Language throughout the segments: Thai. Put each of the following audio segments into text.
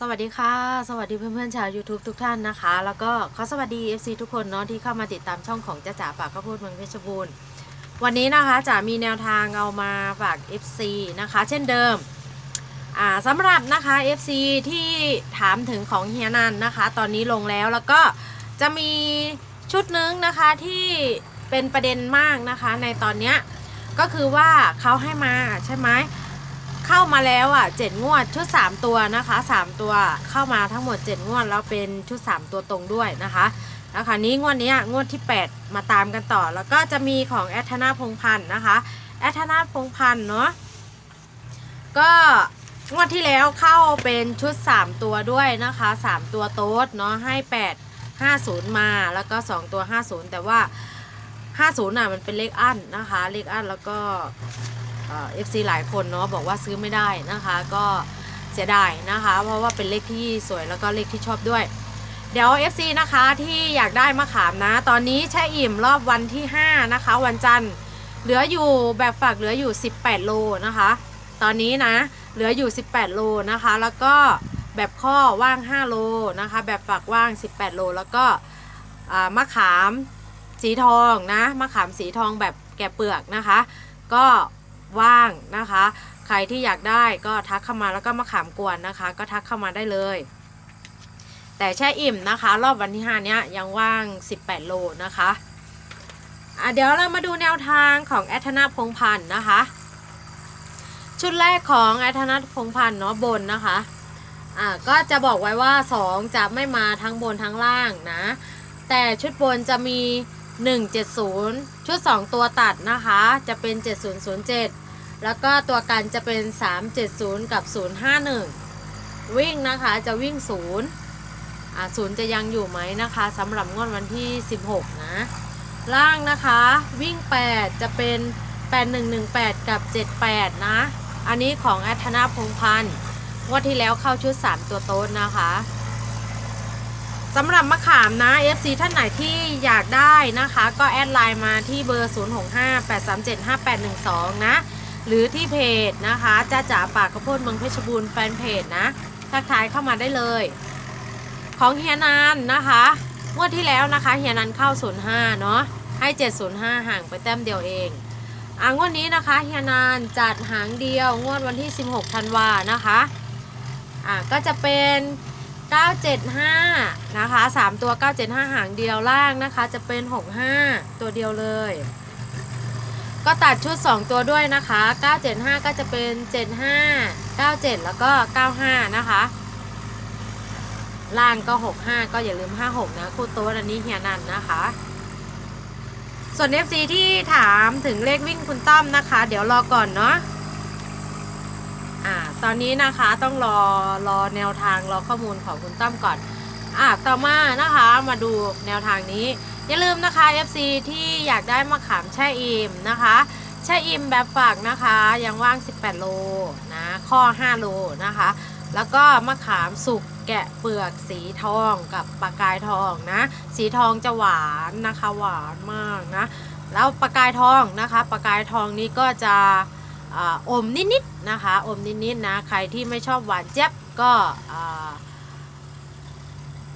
สวัสดีค่ะ สวัสดีเพื่อนๆชาว YouTube ทุกท่านนะคะ แล้วก็ขอสวัสดี FC ทุกคนเนาะที่เข้ามาติดตามช่องของจ้าจ๋าปากข้าวโพดเมืองเพชรบูรณ์วันนี้นะคะจ๋ามีแนวทางเอามาฝาก FC นะคะ เช่นเดิมอ่าสำหรับนะคะ FC ที่ถามถึงของเฮียนันนะคะ ตอนนี้ลงแล้วแล้วก็จะมีชุดนึงนะคะที่เป็นประเด็นมากนะคะในตอนเนี้ยก็คือว่าเขาให้มาใช่ไหม เข้ามาแล้วอะเจ็ดงวดชุด3ตัวนะคะ3ตัวเข้ามาทั้งหมด7งวดแล้วเป็นชุด3ตัวตรงด้วยนะคะแล้วคราวนี้งวดนี้งวดที่ 8 มาตามกันต่อ แล้วก็จะมีของแอทนาพงพันธ์นะคะแอทนาพงพันธ์เนาะก็งวดที่แล้วเข้าเป็นชุด 3 ตัวด้วยนะคะ 3 ตัวโต๊ดเนาะให้ 8 50 มาแล้วก็ 2 ตัว 50 แต่ว่า 50น่ะมันเป็นเลขอั้นนะคะ เลขอั้นแล้วก็ เอฟซีหลายคนเนาะบอกว่าซื้อไม่ได้นะคะ ก็เสียดายนะคะ เพราะว่าเป็นเลขที่สวยแล้วก็เลขที่ชอบด้วย เดี๋ยว FC นะคะที่อยากได้มะขามนะ ตอนนี้แช่อิ่มรอบวันที่ 5 นะคะ วันจันทร์เหลืออยู่แบบฝากเหลืออยู่ 18 โลนะคะ ตอนนี้นะ เหลืออยู่ 18 โลนะคะ แล้วก็แบบข้อว่าง 5 โลนะคะ แบบฝากว่าง 18 โล แล้วก็มะขามสีทองนะมะขามสีทองแบบแกะเปลือกนะคะ ก็ ว่างนะคะ ใครที่อยากได้ก็ทักเข้ามาแล้วก็มะขามกวนนะคะ ก็ทักเข้ามาได้เลย แต่แช่อิ่มนะคะ รอบวันที่ 5 เนี้ยยังว่าง 18 โลนะคะะเดี๋ยวเรามาดูแนวทางของแอทนาพงพันธ์นะคะ ชุดแรกของแอทนาพงพันธ์เนาะบนนะคะอะก็จะบอกไว้ว่า 2 จะไม่มาทั้งบนทั้งล่างนะ แต่ชุดบนจะมี 170 ชุด 2 ตัวตัดนะคะ จะเป็น 7007 แล้วก็ตัวกันจะเป็น 370 กับ 051 วิ่งนะคะจะวิ่ง 0 อ่าศูนย์จะยังอยู่ไหมนะคะสำหรับงวดวันที่ 16 นะ ล่างนะคะ วิ่ง 8 จะเป็น 8118 กับ 78 นะ อันนี้ของแอธนาพงพันธ์งวดที่แล้วเข้าชุด 3 ตัวโต๊ดนะคะ สำหรับมะขามนะ FC ท่านไหนที่อยากได้นะคะ ก็แอดไลน์มาที่เบอร์ 0658375812 นะ หรือที่เพจนะคะจ้าจ๋าปากข้าวโพดเมืองเพชรบูรณ์แฟนเพจนะทักทายเข้ามาได้เลย ของเฮียนันนะคะงวดที่แล้วนะคะเฮียนันเข้า 05 เนาะให้ 705 ห่างไปแต้มเดียวเองอ่างวดนี้นะคะเฮียนันจัดหางเดียวงวดวันที่ 16 ธันวานะคะอ่าก็จะเป็น 975 นะคะ 3 ตัว 975 หางเดียวล่างนะคะ จะเป็น 65 ตัวเดียวเลย ก็ตัดชุด 2 ตัวด้วยนะคะ 975 ก็จะเป็น 75 97 แล้วก็ 95 นะคะ ล่างก็ 65 ก็อย่าลืม 56 นะคู่โต๊ดอันนี้เฮียนันนะคะ ส่วน FC ที่ถามถึงเลขวิ่งคุณต้อมนะคะ เดี๋ยวรอก่อนเนาะ อ่าตอนนี้นะคะต้องรอรอแนวทางรอข้อมูลของคุณต้อมก่อนอ่าต่อมานะคะมาดูแนวทางนี้ อย่าลืมนะคะ FC ที่อยากได้มะขามแช่อิ่มนะคะแช่อิ่มแบบฝากนะคะ ยังว่าง 18 โลนะข้อ 5 โลนะคะ แล้วก็มะขามสุกแกะเปลือกสีทองกับปลากายทองนะ สีทองจะหวานนะคะหวานมากนะ แล้วปลากายทองนะคะปลากายทองนี้ก็จะ อมนิดๆนะคะ อมนิดๆนะ ใครที่ไม่ชอบหวานเจี๊ยบก็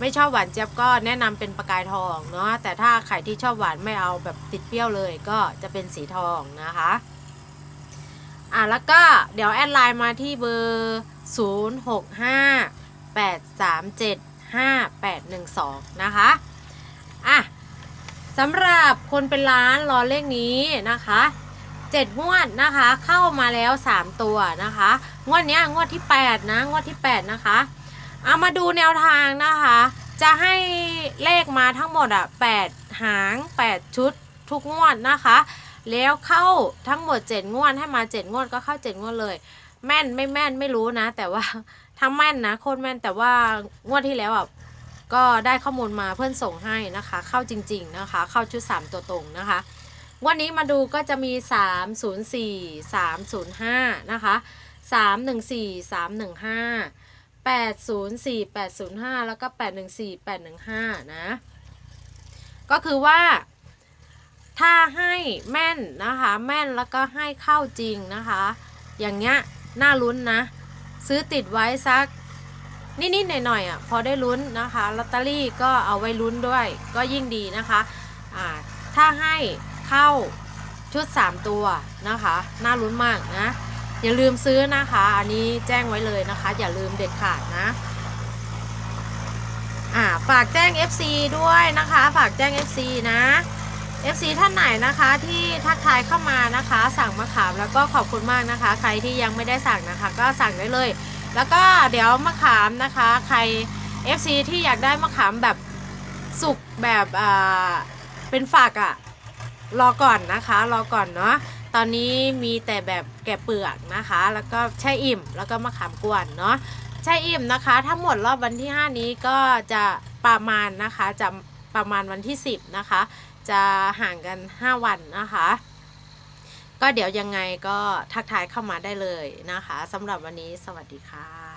ไม่ชอบหวานเจี๊ยบก็แนะนำเป็นปลากายทองเนาะ แต่ถ้าใครที่ชอบหวานไม่เอาแบบติดเปรี้ยวเลยก็จะเป็นสีทองนะคะอะแล้วก็เดี๋ยวแอดไลน์มาที่เบอร์ 0 6 5 8 3 7 5 8 1 2 นะคะ อะสำหรับคนเป็นล้านรอเลขนี้นะคะ 7งวดนะคะ เข้ามาแล้ว 3 ตัวนะคะ งวดเนี้ยงวดที่ 8 นะ งวดที่ 8 นะคะ เอามาดูแนวทางนะคะ จะให้เลขมาทั้งหมดอะ8หาง 8 ชุดทุกงวดนะคะ แล้วเข้าทั้งหมด 7 งวดให้มา 7 งวดก็เข้า 7 งวดเลย แม่นไม่แม่นไม่รู้นะ แต่ว่าถ้าแม่นนะโคตรแม่นแต่ว่างวดที่แล้วอะก็ได้ข้อมูลมาเพื่อนส่งให้นะคะ เข้าจริง ๆนะคะ เข้าชุด 3 ตัวตรงนะคะ งวันนี้มาดูก็จะมี 3 0 4 3 0 5 นะคะ 3 1 4 3 1 5 8 0 4 8 0 5 แล้วก็ 8 1 4 8 1 5 นะ ก็คือว่าถ้าให้แม่นนะคะ แม่นแล้วก็ให้เข้าจริงนะคะ อย่างเงี้ยน่าลุ้นนะ ซื้อติดไว้สักนิดๆหน่อยๆอะพอได้ลุ้นนะคะลอตเตอรี่ก็เอาไว้ลุ้นด้วย ก็ยิ่งดีนะคะอ่าถ้าให้ เข้าชุด 3 ตัวนะคะ น่าลุ้นมากนะ อย่าลืมซื้อนะคะ อันนี้แจ้งไว้เลยนะคะ อย่าลืมเด็ดขาดนะอ่าฝากแจ้ง FC ด้วยนะคะ ฝากแจ้ง FC นะ FC ท่านไหนนะคะที่ทักทายเข้ามานะคะ สั่งมะขามแล้วก็ขอบคุณมากนะคะ ใครที่ยังไม่ได้สั่งนะคะ ก็สั่งได้เลย แล้วก็เดี๋ยวมะขามนะคะ ใคร FC ที่อยากได้มะขามแบบสุกแบบอ่าเป็นฝักอะ่ะ รอก่อนนะคะรอก่อนเนาะตอนนี้มีแต่แบบแกะเปลือกนะคะ แล้วก็แช่อิ่มแล้วก็มะขามกวนเนาะแช่อิ่มนะคะทั้งหมดรอบวันที่ 5 นี้ก็จะประมาณนะคะจะประมาณวันที่ 10 นะคะ จะห่างกัน 5 วันนะคะ ก็เดี๋ยวยังไงก็ทักทายเข้ามาได้เลยนะคะสำหรับวันนี้สวัสดีค่ะ